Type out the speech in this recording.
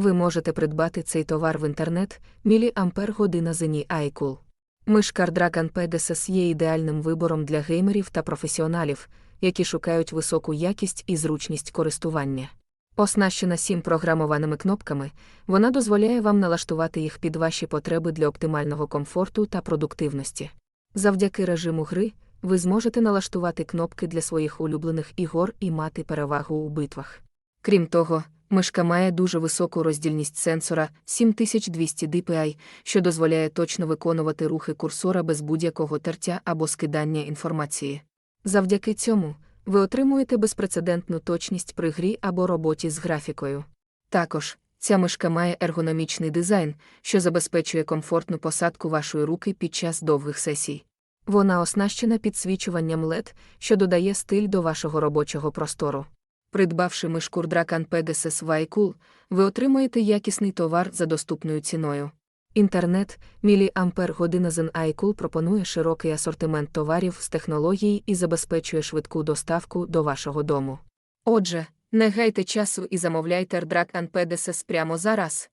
Ви можете придбати цей товар в інтернет міліампер година зені iCool. Мишка Dragon Pegasus є ідеальним вибором для геймерів та професіоналів, які шукають високу якість і зручність користування. Оснащена сім програмованими кнопками, вона дозволяє вам налаштувати їх під ваші потреби для оптимального комфорту та продуктивності. Завдяки режиму гри ви зможете налаштувати кнопки для своїх улюблених ігор і мати перевагу у битвах. Крім того, мишка має дуже високу роздільність сенсора 7200 dpi, що дозволяє точно виконувати рухи курсора без будь-якого тертя або скидання інформації. Завдяки цьому ви отримуєте безпрецедентну точність при грі або роботі з графікою. Також ця мишка має ергономічний дизайн, що забезпечує комфортну посадку вашої руки під час довгих сесій. Вона оснащена підсвічуванням LED, що додає стиль до вашого робочого простору. Придбавши мишку Дракан Pegasus Вайкул, ви отримаєте якісний товар за доступною ціною. Інтернет, міліампер година з Айкул пропонує широкий асортимент товарів з технологій і забезпечує швидку доставку до вашого дому. Отже, не гайте часу і замовляйте Дракан Pegasus прямо зараз.